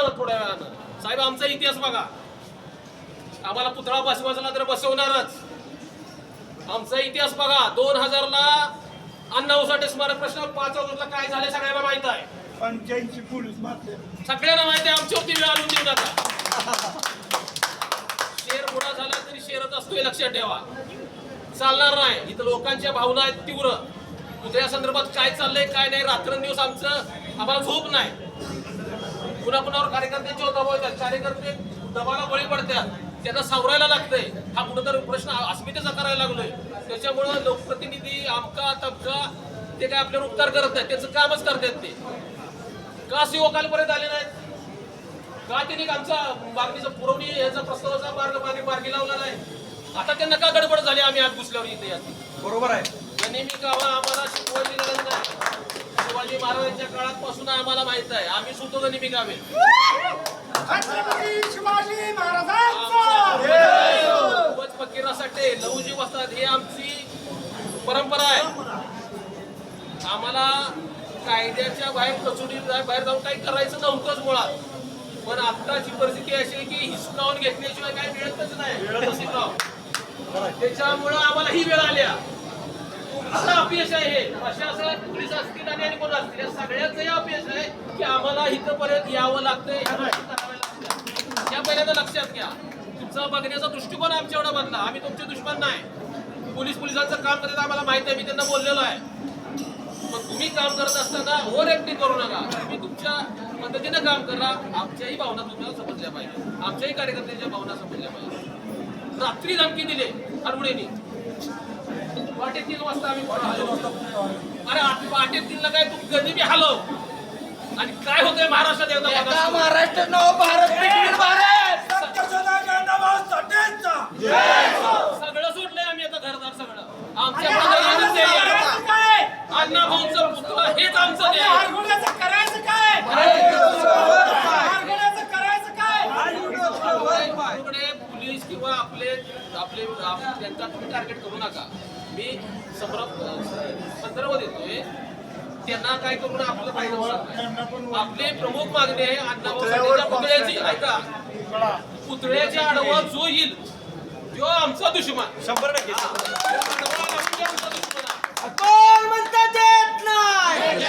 बघा थोड्या वेळानं. साहेब आमचा इतिहास बघा. आम्हाला पुतळा बसवायचा तर बसवणारच. आमचा इतिहास बघा. दोन हजारला अण्णाभाऊसाठी स्मारक प्रश्न पाच ऑगस्टला काय झाले सगळ्यांना माहीत आहे. पंच्याऐंशी पोलीस सगळ्यांना माहिती आहे आमच्यावरती वेळ आणून देऊ नका शेर बुडा झाला तरी शेरच असतो हे लक्षात ठेवा. चालणार नाही. इथं लोकांच्या भावना आहेत तीव्र. उद्या संदर्भात काय चाललंय काय नाही रात्रंदिवस आमचं आम्हाला झोप नाही. पुन्हा पुन्हा कार्यकर्त्यांचे दबाव येतात कार्यकर्ते दबाला बळी पडतात त्यांना सावरायला लागतंय. हा कुठंतरी प्रश्न अस्मितेचा करायला लागलोय. त्याच्यामुळं लोकप्रतिनिधी आमका तबका ते काय आपल्यावर उपकार करत नाहीत. त्याचं कामच करतात ते. का सेवकांपर्यंत आले नाहीत? का त्यांनी आमचा मागणीचा पुरवणी याचा प्रस्तावाचा मार्ग मागे मार्गी लावला नाही? आता त्यांना का गडबड झाली? आम्ही आज घुसल्यावर इथे बरोबर आहे. नेहमी गावा आम्हाला शिकवायची गरज नाही शिवाजी महाराजांच्या काळापासून आम्हाला माहीत आहे. आम्ही सुद्धा गनिमी गावे फकीरासाठी लहुजी वस्तात ही आमची परंपरा आहे. आम्हाला कायद्याच्या बाहेर कचोडी बाहेर जाऊन काही करायचं नव्हतंच मुळात. पण आत्ताची परिस्थिती अशी आहे की हिसकावून घेतल्याशिवाय काही मिळतच नाही. मिळतच त्याच्यामुळं आम्हाला ही वेळ आल्या. असं अपयश आहे हे. प्रशासन पोलीस असतील आणि आणि कोण असतील या सगळ्याचं हे अपयश आहे की आम्हाला इथंपर्यंत यावं लागतंय. ह्या या पहिल्यांदा लक्षात घ्या. तुमचा बघण्याचा दृष्टिकोन आमच्या एवढा बदला. आम्ही तुमचे दुश्मन नाही. पोलीस पोलिसांचं काम करत आम्हाला माहिती आहे मी त्यांना बोललेलो आहे. पण तुम्ही काम करत असताना ओव्हर ऍक्टिंग करू नका. तुम्ही तुमच्या पद्धतीनं काम करा. आमच्याही भावना तुम्हाला समजल्या पाहिजे आमच्याही कार्यकर्त्यांच्या भावना समजल्या पाहिजे रात्री धमकी दिले अरुणेनी पहाटे तीन वाजता आम्ही अरे पहाटे तीनला काय तू कधी बी हलव आणि काय होतंय महाराष्ट्रात एकदा. महाराष्ट्र नव भारत भारत? सगळं सोडलंय आम्ही आता घरदार सगळं. आमच्या. अण्णा भाऊंचं पुतळा हेच आमचं आहे. तुकडे पोलीस किंवा आपले आपले आप- त्यांचा तुम्ही टार्गेट करू नका. मी संदर्भ संदर्भ देतोय त्यांना काय करून आपलं नाही. आपली प्रमुख मागणी आहे अण्णाभाऊ पुतळ्याची ऐका. पुतळ्याच्या आडवा जो येईल तो आमचा दुश्मन. शंभर टक्के. आमचा दुश्मन आहे. कोण म्हणतात येत नाही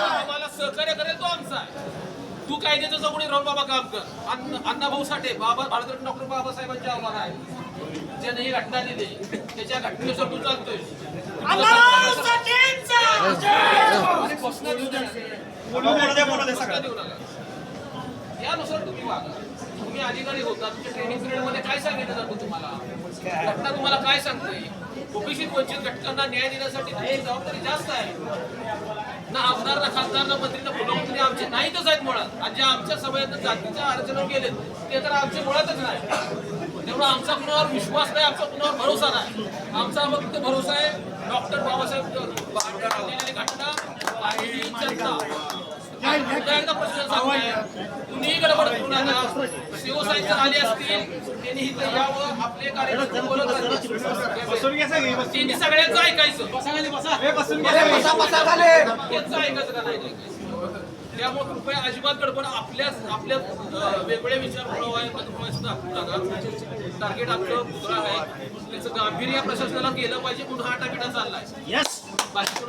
आम्हाला सहकार्य करेल तो आमचा आहे तू कायद्याच्या चौकडी राहून बाबा काम कर अण्णा अण्णाभाऊ साठे बाबा भारतरत्न डॉक्टर बाबासाहेबांचे आव्हान आहे ज्याने ही घटना दिली त्याच्या घटनेनुसार तू चालतोय घोषणा देऊ नका. त्यानुसार यानुसार तुम्ही वागा. तुम्ही अधिकारी होता तुमच्या ट्रेनिंग पिरियडमध्ये काय सांगितलं जातं तुम्हाला? घटना तुम्हाला काय सांगते ओबीसी वंचित घटकांना न्याय देण्यासाठी तुमची जबाबदारी जास्त आहे. ना आमदार ना खासदार ना मंत्री ना मुख्यमंत्री म्हणजे आमचे नाहीतच आहेत मुळात. आणि जे आमच्या सभेत जातीच्या अडचणीवर गेलेत ते तर आमचे मुळातच नाही. त्यामुळे आमचा कुणावर विश्वास नाही आमचा कुणावर भरोसा नाही. आमचा फक्त भरोसा आहे डॉक्टर बाबासाहेब तुम्ही गडबड करू नका. शिवसाहेब जर आले असतील त्यांनी इथं यावं आपले बोलत त्यांनी सगळ्यांचं ऐकायचं. त्यांचं ऐकायचं का नाही? ऐकायचं त्यामुळे कृपया अजिबात गडबड आपल्या आपल्या अं, वेगवेगळे विचार टार्गेट आपलं पुतळा आहे. त्याचं गांभीर्य या प्रशासनाला गेलं पाहिजे म्हणून हा टार्गेट चाललाय. यस बाकी